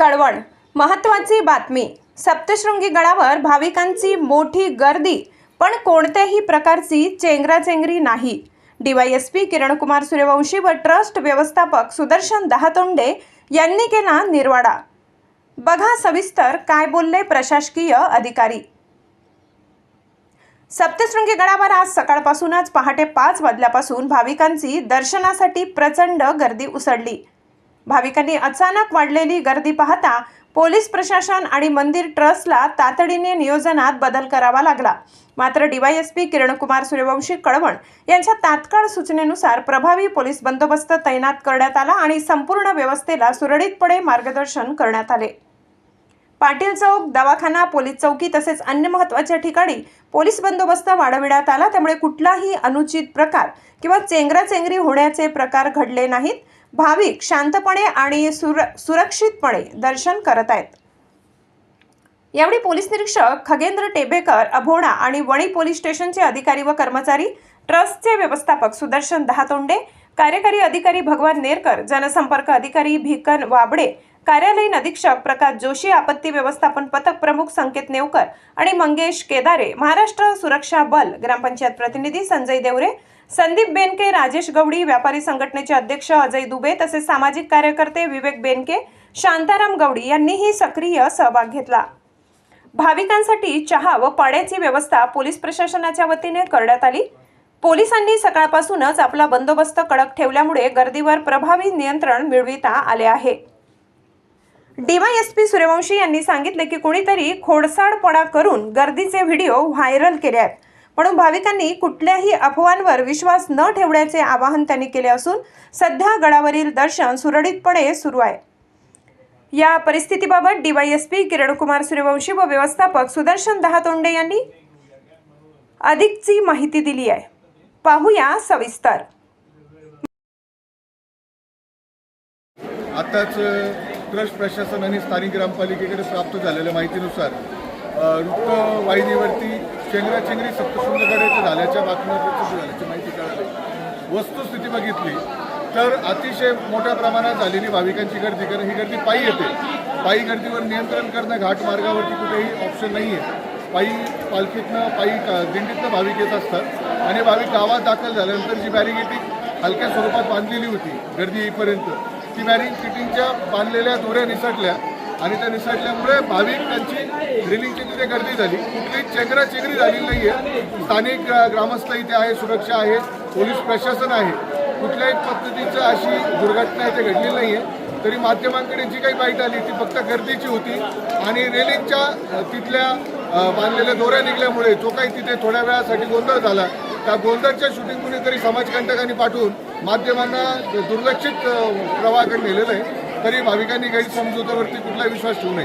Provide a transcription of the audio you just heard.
कळवण. महत्त्वाची बातमी. सप्तशृंगी गडावर भाविकांची मोठी गर्दी पण कोणत्याही प्रकारची चेंगराचेंगरी नाही. डीवायएसपी किरणकुमार सूर्यवंशी व ट्रस्ट व्यवस्थापक सुदर्शन दहातोंडे यांनी केला निर्वाडा. बघा सविस्तर काय बोलले प्रशासकीय अधिकारी. सप्तशृंगी गडावर आज सकाळपासूनच पहाटे पाच वाजल्यापासून भाविकांची दर्शनासाठी प्रचंड गर्दी उसळली. भाविकांनी अचानक वाढलेली गर्दी पाहता पोलीस प्रशासन आणि मंदिर ट्रस्टला तातडीने नियोजनात बदल करावा लागला. मात्र डीवायएसपी किरणकुमार सूर्यवंशी कळवण यांच्या तात्काळ सूचनेनुसार प्रभावी पोलीस बंदोबस्त तैनात करण्यात आला आणि संपूर्ण व्यवस्थेला सुरळीतपणे मार्गदर्शन करण्यात आले. पाटील चौक दवाखाना पोलीस चौकी तसेच अन्य महत्त्वाच्या ठिकाणी पोलीस बंदोबस्त वाढविण्यात आला. त्यामुळे कुठलाही अनुचित प्रकार किंवा चेंगराचेंगरी होण्याचे प्रकार घडले नाहीत. भाविक शांतपणे आणि सुर सुरक्षितपणे दर्शन करत आहेत. यावेळी पोलीस निरीक्षक खगेंद्र टेबेकर अभोणा आणि वणी पोलीस स्टेशनचे अधिकारी व कर्मचारी ट्रस्टचे व्यवस्थापक सुदर्शन दहातोंडे कार्यकारी अधिकारी भगवान नेरकर जनसंपर्क अधिकारी भिकन वाबडे कार्यालयीन अधीक्षक प्रकाश जोशी आपत्ती व्यवस्थापन पथक प्रमुख संकेत नेवकर आणि मंगेश केदारे महाराष्ट्र सुरक्षा बल ग्रामपंचायत प्रतिनिधी संजय देवरे संदीप बेनके राजेश गवडी व्यापारी संघटनेचे अध्यक्ष अजय दुबे तसेच सामाजिक कार्यकर्ते विवेक बेनके शांताराम गवडी यांनीही सक्रिय सहभाग घेतला. भाविकांसाठी चहा व पाण्याची व्यवस्था पोलीस प्रशासनाच्या वतीने करण्यात आली. पोलिसांनी सकाळपासूनच आपला बंदोबस्त कडक ठेवल्यामुळे गर्दीवर प्रभावी नियंत्रण मिळविता आले आहे. डीवायएसपी सूर्यवंशी यांनी सांगितले की कोणीतरी खोडसाडपणा करून गर्दीचे व्हिडिओ व्हायरल केले आहेत. म्हणून भाविकांनी कुठल्याही अफवांवर विश्वास न ठेवण्याचे आवाहन त्यांनी केले असून सध्या गडावरील दर्शन सुरळीतपणे सुरू आहे. या परिस्थितीबाबत डीवायएसपी किरणकुमार सूर्यवंशी व व्यवस्थापक सुदर्शन दहातोंडे यांनी अधिकची माहिती दिली आहे. पाहूया सविस्तर. आताच ट्रस्ट प्रशासन आणि स्थानिक ग्रामपालिकेकडे प्राप्त झालेल्या माहितीनुसार रुक्क वाहिनीवरती चेंगराचेंगरी सप्तशृंगगडाचे झाल्याच्या बातम्या झाल्याची माहिती कळाली वस्तुस्थिती बघितली तर अतिशय मोठ्या प्रमाणात झालेली भाविकांची गर्दी कारण ही गर्दी पायी येते. पायी गर्दीवर नियंत्रण करणं घाट मार्गावरती कुठेही ऑप्शन नाही आहे पायी पालखीतनं पायी का दिंडीतनं भाविक येत असतात. आणि भाविक गावात दाखल झाल्यानंतर जी बॅरिगेटिंग हलक्या स्वरूपात बांधलेली होती गर्दी येईपर्यंत ती बॅरिगेटिंगच्या बांधलेल्या दोऱ्या निसटल्या. आणि त्या निसटल्यामुळे त्यांची ड्रिलिंगची तिथे गर्दी झाली. कुठली चेंगरा चेंगरी झालेली नाही आहे स्थानिक ग्रामस्थ इथे आहे सुरक्षा आहे पोलीस प्रशासन आहे. कुठल्याही पद्धतीचं अशी दुर्घटना इथे घडलेली नाही आहे तरी माध्यमांकडे जी काही बाईट आली ती फक्त गर्दीची होती. आणि रेलिंगच्या तिथल्या बांधलेल्या दोऱ्या निघल्यामुळे जो काही तिथे थोड्या वेळासाठी गोंधळ झाला त्या गोंधळच्या शूटिंग कुणीतरी समाजकंटकांनी पाठवून माध्यमांना दुर्लक्षित प्रवाहाकडे नेलेलं आहे. तरी भाविकांनी गैरसमजुतावरती कुठला विश्वास ठेवू नये.